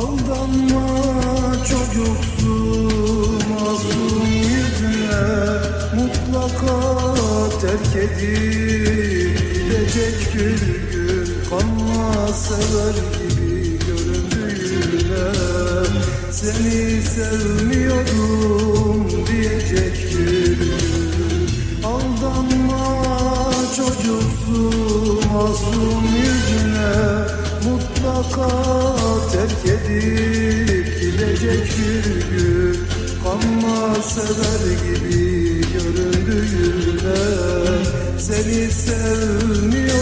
Aldanma çocuksu masumiyetine Mutlaka terk edip gidecek bir gün. Kanla sever gibi göründüğüne Seni sevmiyordum terk edip gidecek bir gün Kanma sever gibi göründüğüne Seni sevmiyorum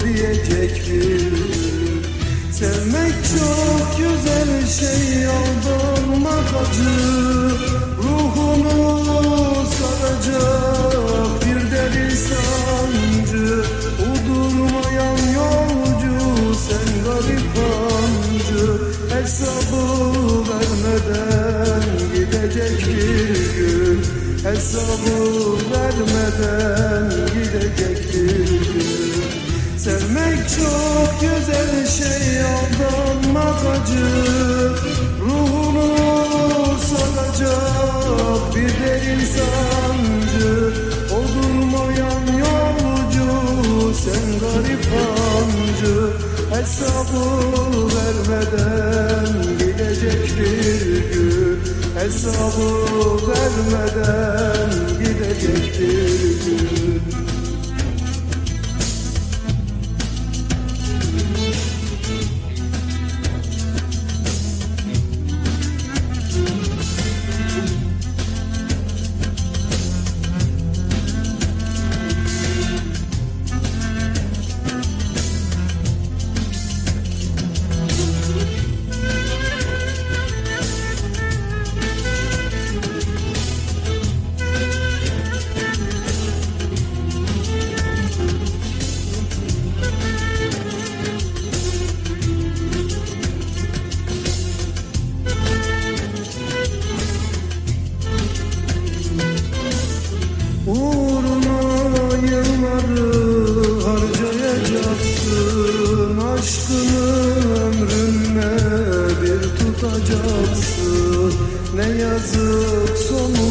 diyecek bir Sevmek çok güzel şey aldanmak acı. Ruhunu saracak bir gün Hesabı vermeden gidecek bir gün. Sevmek çok güzel şey aldanmak acı. Ruhunu saracak bir derin sancı Oldurmayan yolcu sen garip hancı Hesabı vermeden gidecek bir gün Hesabı vermeden gidecek bir gün yılları harcayacaksın Aşkını ömrünle bir tutacaksın. Ne yazık sonunda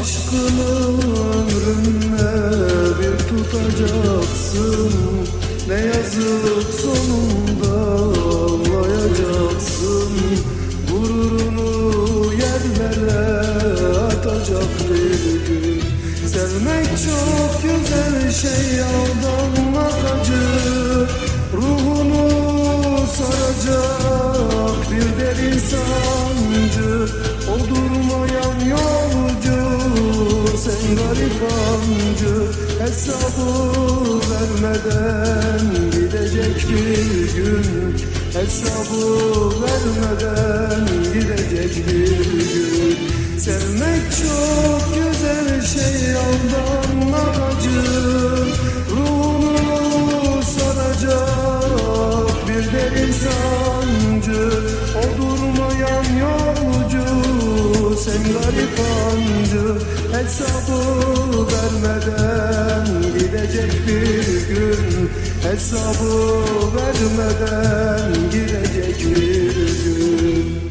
Aşkını ömrünle bir tutacaksın. Ne yazık sonunda ağlayacaksın Gururunu yerlere atacak bir gün Sevmek çok güzel şey aldanmak acı. Ruhunu saracak bir derin sancı Hesabı vermeden gidecek bir gün. Hesabı vermeden gidecek bir gün. Sevmek çok sen garip hancı Hesabı vermeden gidecek bir gün. Hesabı vermeden gidecek bir gün